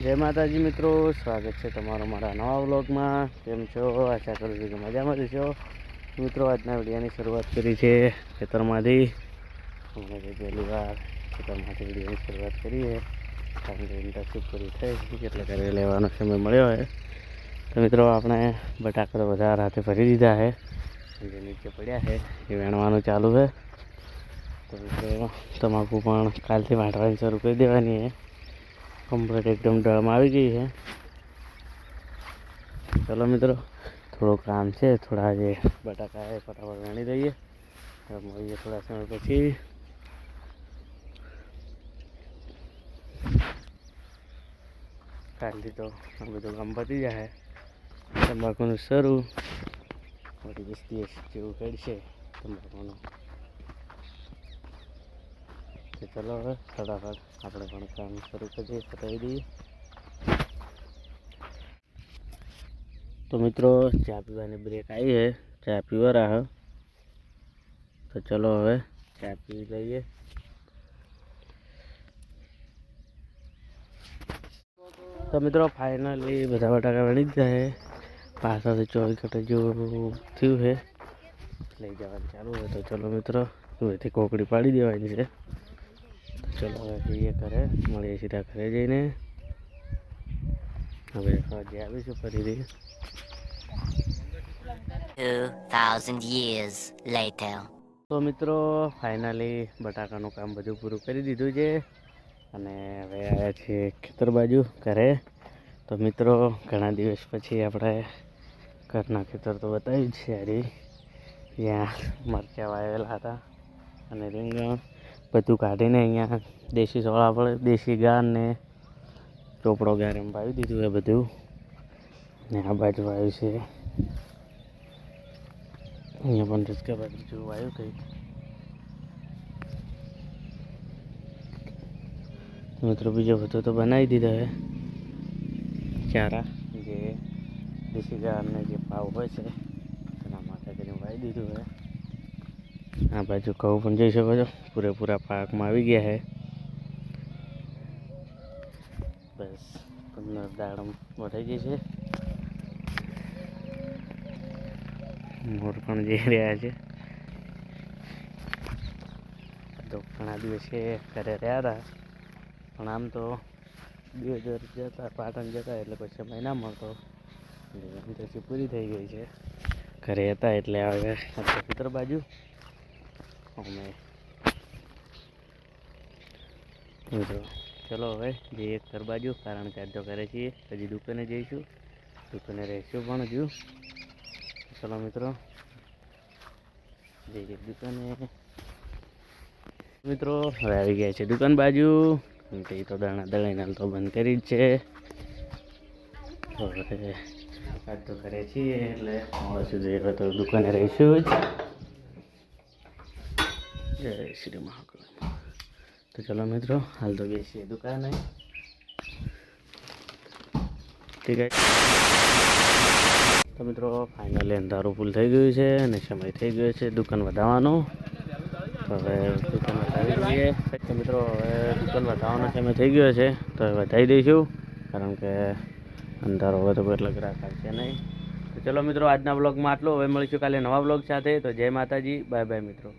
જય માતાજી મિત્રો, સ્વાગત છે તમારો મારા નવા વ્લોગમાં. કેમ છો? આશા કરું છું કે મજામાં જ છો મિત્રો, આજના વિડીયોની શરૂઆત કરી છે ખેતરમાંથી. અમે પહેલી વાર ખેતરમાંથી વિડીયોની શરૂઆત કરીએ. કારણ કે ઇન્ટરશીપ પૂરી થઈ છે, એટલે ઘરે લેવાનો સમય મળ્યો હોય તો મિત્રો, આપણે બટાકા તો બધા રાતે ભરી દીધા છે. જે નીચે પડ્યા છે, એ વેણવાનું ચાલુ છે. તો મિત્રો, તમાકુ પણ કાલથી વાંટવાની શરૂ કરી દેવાની છે. કમ્પ્લીટ એકદમ ડળમાં આવી ગઈ છે. ચલો મિત્રો થોડું કામ છે, થોડા જે બટાકા એ ફટાફટ વેણી દઈએ. મળીએ થોડા સમય પછી. કાલથી તો બધું કામ પતી જાય. તમાકુનું શરૂ. મોટી વીસ દિવસ જેવું કરશે તંબાકુનું. તો ચલો હવે ફટાફટ આપણે પણ કામ શરૂ કરીએ પતાવી દઈએ. તો મિત્રો, ચા પીવાની બ્રેક આવી છે ચા પીવા રાહ તો ચલો હવે ચા પી લઈએ. તો મિત્રો ફાઇનલી બધા બટાકા વણી જ જાય પાછળથી ચોવીસ કટા જેવું થયું છે લઈ જવાનું ચાલુ હોય તો ચલો મિત્રો કોકડી પાડી દેવાની છે. ચલો હવે જઈએ ઘરે. મળીએ સીધા ઘરે જઈને. હવે આજે આવીશું ફરીથી. 2,000 તો મિત્રો ફાઇનલી બટાકાનું કામ બધું પૂરું કરી દીધું છે. અને હવે આવ્યા છીએ ખેતર બાજુ ઘરે. તો મિત્રો ઘણા દિવસ પછી આપણે ઘરના ખેતર તો બતાવ્યું છે હરી જ્યાં મરચાં વાવેલા હતા. અને રીંગણ. બધું કાઢીને અહીંયા દેશી સોળા પડે દેશી ગાર ને ચોપડો ગાર એમ વાવી દીધું એ બધું ને આ બાજુ વાવ્યું છે અહીંયા પણ રસકા બાજુ જેવું વાવ્યું કંઈક મિત્રો બીજો બધો તો બનાવી દીધો છે ચારા જે દેશી ગાયને જે ભાવ હોય છે એના માટે કરીને વાવી દીધું છે આ બાજુ ઘઉં પણ જોઈ શકો છો. પૂરેપૂરા પાકમાં આવી ગયા છે. બસ, પંદર દાડમ વઢાઈ ગઈ છે. મોર પણ જઈ રહ્યા છે. તો ઘણા દિવસે ઘરે રહ્યા હતા. પણ આમ તો બે હજાર જતા પાટણ જતા એટલે કોઈ સમય ના મળતો ઇન્ટરશીપ પૂરી થઈ ગઈ છે. ઘરે હતા એટલે હવે આપણે બાજુ. મિત્રો ચલો હવે જઈએ ઘર બાજુ કારણ કે તો ઘરે છીએ, હજી દુકાને જઈશું. દુકાને રહીશું પણ હજુ. ચલો મિત્રો. જઈએ દુકાને. મિત્રો, હવે આવી ગયા છે દુકાન બાજુ. તે તો દાણા દળાઈને તો બંધ કરી જ છે. હવે આજ તો ઘરે છીએ એટલે મોડા સુધી તો દુકાને રહીશું જ. જય શ્રી મહાકાલ તો ચલો મિત્રો, હાલ તો બેસીએ દુકાને. ઠીક તો મિત્રો ફાઇનલી અંધારું ફૂલ થઈ ગયું છે અને સમય થઈ ગયો છે દુકાન વધારવાનો. હવે દુકાન વધારી દઈએ. તો મિત્રો, હવે દુકાન વધારવાનો સમય થઈ ગયો છે. તો હવે વધારી દઈશું, કારણ કે અંધારો હવે તો કોઈ એટલે ગ્રાહક આવશે નહીં. તો ચલો મિત્રો, આજના બ્લોગમાં આટલું. હવે મળીશું કાલે નવા બ્લોગ સાથે. તો જય માતાજી. બાય બાય મિત્રો.